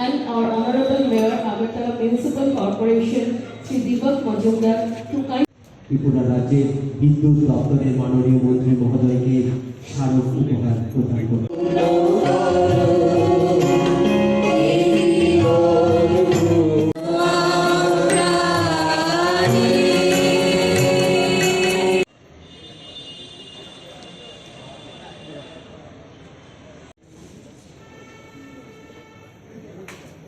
and our Honorable Mayor Agartala Municipal Corporation, Sri Deepak Majumdar, to kind Tripura রাজ্যের বিদ্যুৎ দপ্তরের মাননীয় মন্ত্রী মহোদয়কে স্মারক উপহার প্রদান করুন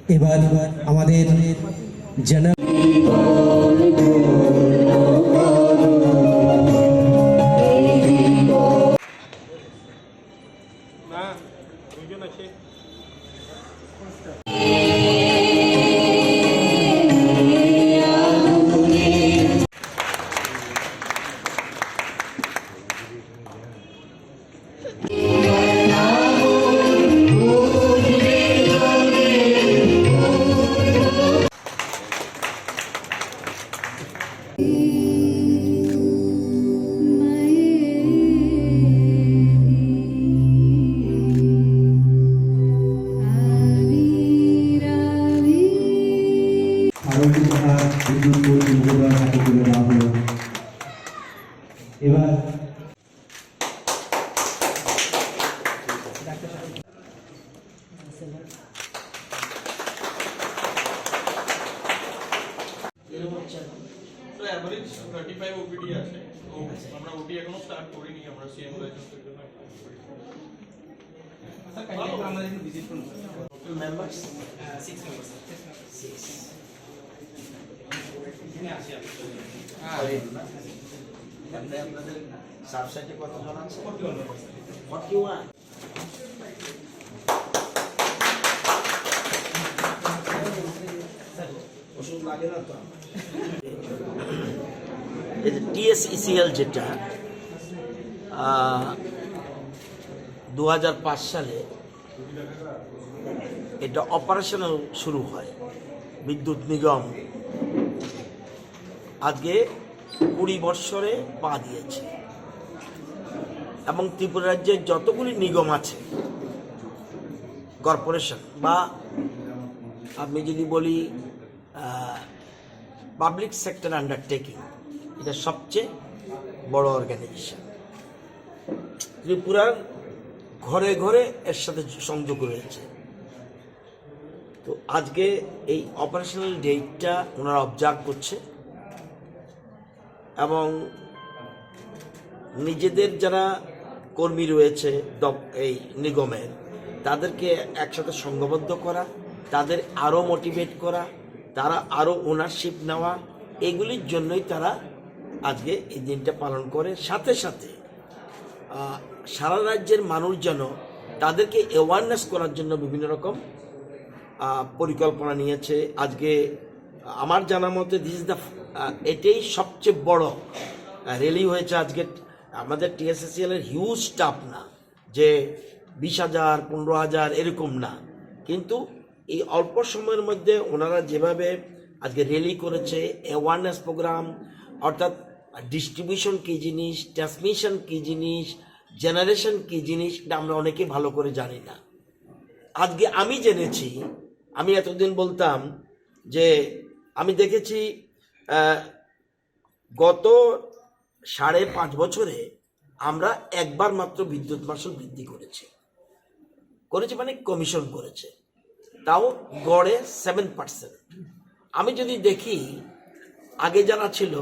এবার আমাদের জেনারেল না অ্যাভারেজ থার্টি ফাইভ ওপিডি আছে। তো আমরা ওটি এখনও স্টার্ট করিনি আমরা সিএম লাইসেন্সের জন্য এমনি আপনাদের সাবসাইটে কতজন আছে? ফর্টি ওয়ান লাগে না তো? টিএসইসিএল যেটা দু হাজার পাঁচ সালে এটা অপারেশনাল শুরু হয়, বিদ্যুৎ নিগম। আজকে কুড়ি বৎসরে পা দিয়েছে। এবং ত্রিপুরা রাজ্যের যতগুলি নিগম আছে, কর্পোরেশন বা আমি যদি বলি পাবলিক সেক্টর আন্ডারটেকিং এটা সবচেয়ে বড় অর্গানাইজেশন ত্রিপুরার ঘরে ঘরে এর সাথে সংযোগ রয়েছে। তো আজকে এই অপারেশনাল ডেটটা ওনারা অবজার্ভ করছে এবং নিজেদের যারা কর্মী রয়েছে এই নিগমের, তাদেরকে একসাথে সংঘবদ্ধ করা, তাদের আরও মোটিভেট করা তারা আরও ওনারশিপ নেওয়া, এগুলির জন্যই তারা আজকে এই দিনটা পালন করে। সাথে সাথে সারা রাজ্যের মানুষ যেন তাদেরকে অ্যাওয়ারনেস করার জন্য বিভিন্ন রকম পরিকল্পনা নিয়েছে। আজকে আমার জানা মতে দিস ইজ দ্য এটাই সবচেয়ে বড় র্যালি হয়েছে আজকে। আমাদের টিএসএসিএল এর হিউজ স্টাফ না, যে বিশ হাজার, পনেরো হাজার এরকম না। কিন্তু এই অল্প সময়ের মধ্যে ওনারা যেভাবে আজকে র্যালি করেছে অ্যাওয়ারনেস প্রোগ্রাম অর্থাৎ ডিস্ট্রিবিউশন কী জিনিস ট্রান্সমিশন কী জিনিস জেনারেশন কী জিনিস, এটা আমরা অনেকে ভালো করে জানি না। আজকে আমি জেনেছি, আমি এতদিন বলতাম যে আমি দেখেছি গত সাড়ে পাঁচ বছরে আমরা একবার মাত্র বিদ্যুৎ মাসুল বৃদ্ধি করেছি। করেছে মানে কমিশন করেছে। তাও গড়ে সেভেন পার্সেন্ট আমি যদি দেখি, আগে যারা ছিল,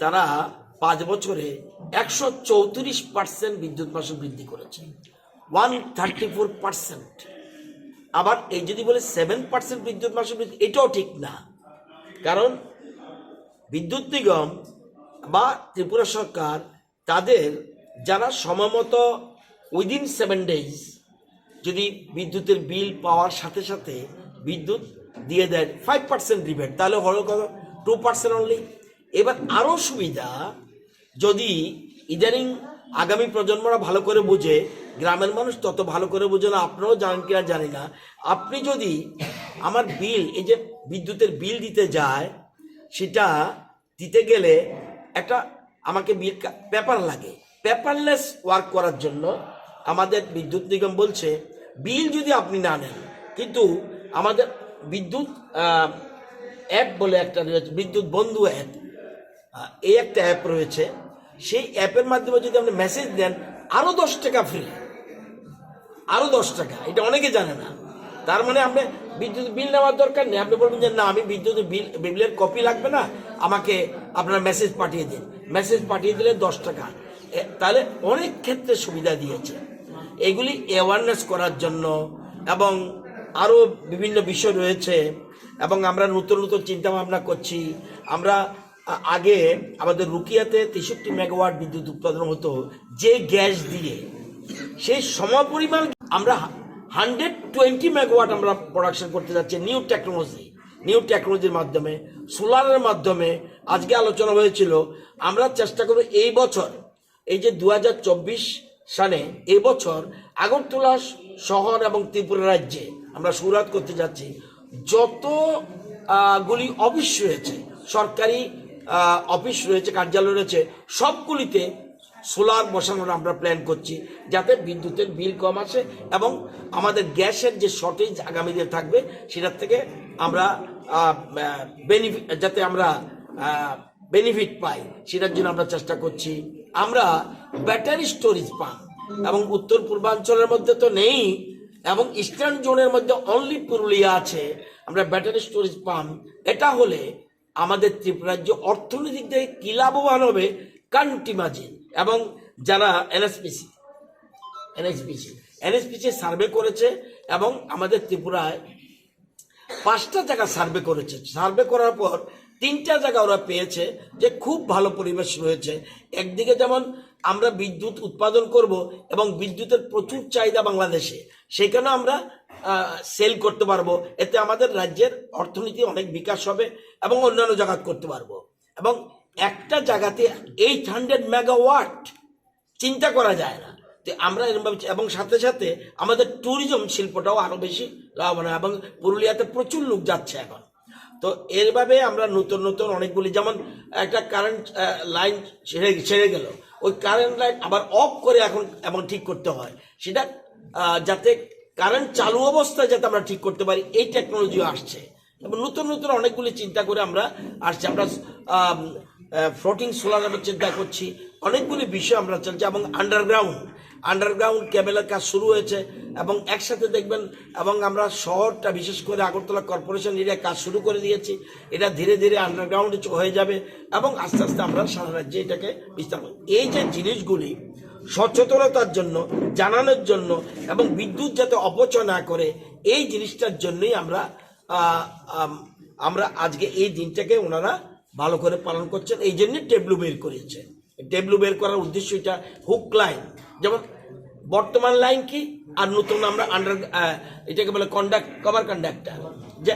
তারা পাঁচ বছরে একশো চৌত্রিশ পার্সেন্ট বিদ্যুৎ মাসুল বৃদ্ধি করেছে। ওয়ান থার্টি ফোর পার্সেন্ট আবার এই যদি বলে সেভেন পার্সেন্ট বিদ্যুৎ মাসুল বৃদ্ধি, এটাও ঠিক না। কারণ বিদ্যুৎ নিগম বা ত্রিপুরা সরকার তাদের যারা সময়মতো উইদিন সেভেন ডেজ যদি বিদ্যুতের বিল পাওয়ার সাথে সাথে বিদ্যুৎ দিয়ে দেয় ফাইভ পার্সেন্ট রিবেট তাহলে হলো কত? টু পার্সেন্ট অনলি এবার আরও সুবিধা, যদি ইদানিং আগামী প্রজন্মরা ভালো করে বুঝে, গ্রামের মানুষ তত ভালো করে বুঝে না, আপনারাও জানেন কিনা জানি না, আপনি যদি আমার বিল, এই যে বিদ্যুতের বিল দিতে যায়, সেটা দিতে গেলে একটা আমাকে বিল পেপার লাগে। পেপারলেস ওয়ার্ক করার জন্য আমাদের বিদ্যুৎ নিগম বলছে, বিল যদি আপনি না নেন, কিন্তু আমাদের বিদ্যুৎ অ্যাপ বলে একটা রয়েছে, বিদ্যুৎ বন্ধু অ্যাপ এই একটা অ্যাপ রয়েছে। সেই অ্যাপের মাধ্যমে যদি আপনি মেসেজ দেন আরও দশ টাকা ফ্রি আরও দশ টাকা, এটা অনেকে জানে না। তার মানে আপনি বিদ্যুৎ বিল নেওয়ার দরকার নেই। আপনি বলবেন যে, না, আমি বিদ্যুৎ বিল, বিলের কপি লাগবে না। আমাকে আপনার মেসেজ পাঠিয়ে দিন। মেসেজ পাঠিয়ে দিলে দশ টাকা। তাহলে অনেক ক্ষেত্রে সুবিধা দিয়েছে। এগুলি অ্যাওয়ারনেস করার জন্য এবং আরও বিভিন্ন বিষয় রয়েছে এবং আমরা নতুন নতুন চিন্তা ভাবনা করছি। আমরা আগে আমাদের রুকিয়াতে তেষট্টি মেগাওয়াট বিদ্যুৎ উৎপাদন হতো যে গ্যাস দিয়ে। সেই সমপরিমাণ আমরা হান্ড্রেড টোয়েন্টি মেগাওয়াট আমরা প্রোডাকশন করতে যাচ্ছি নিউ টেকনোলজি নিউ টেকনোলজির মাধ্যমে সোলারের মাধ্যমে। আজকে আলোচনা হয়েছিল, আমরা চেষ্টা করব এই বছর, এই যে দু হাজার চব্বিশ সালে এই বছর আগরতলা শহর এবং ত্রিপুরা রাজ্যে আমরা শুরুয়াত করতে যাচ্ছি। যত আহ, গুলি অফিস রয়েছে সরকারি অফিস রয়েছে কার্যালয় রয়েছে সবগুলিতে সোলার বসানোর আমরা প্ল্যান করছি যাতে বিদ্যুতের বিল কম আসে এবং আমাদের গ্যাসের যে শর্টেজ আগামীতে থাকবে সেটার থেকে আমরা বেনিফিট যাতে আমরা বেনিফিট পাই সেটার জন্য আমরা চেষ্টা করছি। আমরা ব্যাটারি স্টোরেজ পাম্প এবং উত্তর পূর্বাঞ্চলের মধ্যে তো নেই, এবং ইস্টার্ন জোনের মধ্যে অনলি পুরুলিয়া আছে, আমরা ব্যাটারি স্টোরেজ পাম এটা হলে আমাদের ত্রিপুরা রাজ্য অর্থনৈতিক দিকে কি লাভবান হবে, কান্ট্রি মাঝে এবং যারা এনএসপিসি এনএসপিসি এনএসপিসি সার্ভে করেছে, এবং আমাদের ত্রিপুরায় পাঁচটা জায়গা সার্ভে করেছে। সার্ভে করার পর তিনটা জায়গা ওরা পেয়েছে যে খুব ভালো পরিবেশ রয়েছে। একদিকে যেমন আমরা বিদ্যুৎ উৎপাদন করব এবং বিদ্যুতের প্রচুর চাহিদা বাংলাদেশে সেখানে আমরা সেল করতে পারব। এতে আমাদের রাজ্যের অর্থনীতি অনেক বিকাশ হবে এবং অন্যান্য জায়গা করতে পারব। এবং একটা জায়গাতে এইট হান্ড্রেড মেগাওয়াট চিন্তা করা যায় না। তো আমরা এরকম এবং সাথে সাথে আমাদের ট্যুরিজম শিল্পটাও আরও বেশি লাভবান এবং পুরুলিয়াতে প্রচুর লোক যাচ্ছে এখন। তো এরভাবে আমরা নতুন নতুন অনেকগুলি, যেমন একটা কারেন্ট লাইন ছেড়ে ছেড়ে গেল। ওই কারেন্ট লাইন আবার অফ করে এখন এমন ঠিক করতে হয়। সেটা যাতে কারেন্ট চালু অবস্থায় যাতে আমরা ঠিক করতে পারি, এই টেকনোলজিও আসছে। এবং নতুন নতুন অনেকগুলি চিন্তা করে আমরা আসছি। আমরা ফ্লোটিং সোলারের চিন্তা করছি অনেকগুলি বিষয় আমরা চলছি এবং আন্ডারগ্রাউন্ড আন্ডারগ্রাউন্ড কেবেলের কাজ শুরু হয়েছে এবং একসাথে দেখবেন এবং আমরা শহরটা বিশেষ করে আগরতলা কর্পোরেশন এরিয়া কাজ শুরু করে দিয়েছি এটা ধীরে ধীরে আন্ডারগ্রাউন্ডে হয়ে যাবে এবং আস্তে আস্তে আমরা সারা রাজ্যে এটাকে বিস্তার। এই যে জিনিসগুলি সচেতনতার জন্য, জানানোর জন্য এবং বিদ্যুৎ যাতে অপচয় না করে, এই জিনিসটার জন্যই আমরা আমরা আজকে এই দিনটাকে ওনারা ভালো করে পালন করছেন, এই জন্যে টেবলু বের করেছে। টেবলু বের করার উদ্দেশ্য এটা হুক লাইন যেমন বর্তমান লাইন কি, আর নতুন আমরা আন্ডার এটাকে বলে কন্ডাক্ট কভার কন্ডাক্টার যে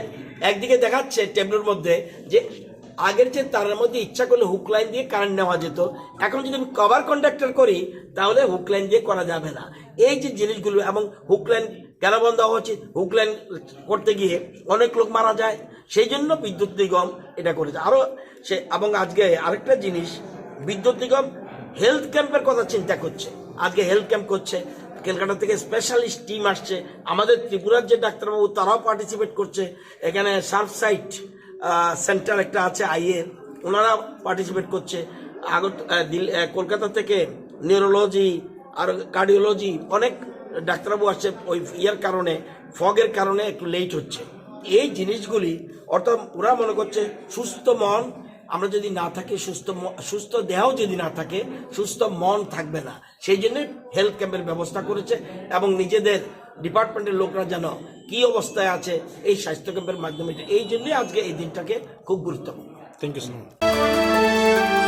একদিকে দেখাচ্ছে টেবলুর মধ্যে যে আগের যে তারের মধ্যে ইচ্ছা করলে হুক লাইন দিয়ে কারেন্ট নেওয়া যেত। এখন যদি আমি কভার কন্ডাক্টর করি, তাহলে হুক লাইন দিয়ে করা যাবে না। এই যে জিনিসগুলো এবং হুক লাইন কেন বন্ধ হওয়া উচিত হুক লাইন করতে গিয়ে অনেক লোক মারা যায়। সেই জন্য বিদ্যুৎ নিগম এটা করেছে। আরও সে, এবং আজকে আরেকটা জিনিস, বিদ্যুৎ নিগম হেলথ ক্যাম্পের কথা চিন্তা করছে। আজকে হেলথ ক্যাম্প করছে। ক্যালকাটা থেকে স্পেশালিস্ট টিম আসছে। আমাদের ত্রিপুরার যে ডাক্তারবাবু, তারাও পার্টিসিপেট করছে। এখানে সার্ফ সাইট সেন্টার একটা আছে আইএর ওনারা পার্টিসিপেট করছে। আগত কলকাতা থেকে নিউরোলজি আর কার্ডিওলজি অনেক ডাক্তারবাবু আসছে, ওই ইয়ের কারণে, ফগের কারণে একটু লেট হচ্ছে। এই জিনিসগুলি, অর্থাৎ ওরা মনে করছে সুস্থ মন, আমরা যদি না থাকি, সুস্থ সুস্থ দেহ যদি না থাকে, সুস্থ মন থাকবে না। সেই জন্য হেলথ ক্যাম্পের ব্যবস্থা করেছে এবং নিজেদের ডিপার্টমেন্টের লোকরা যেন কি অবস্থায় আছে, এই স্বাস্থ্য ক্যাম্পের মাধ্যমে, এই জন্যই আজকে এই দিনটাকে খুব গুরুত্বপূর্ণ। Thank you so much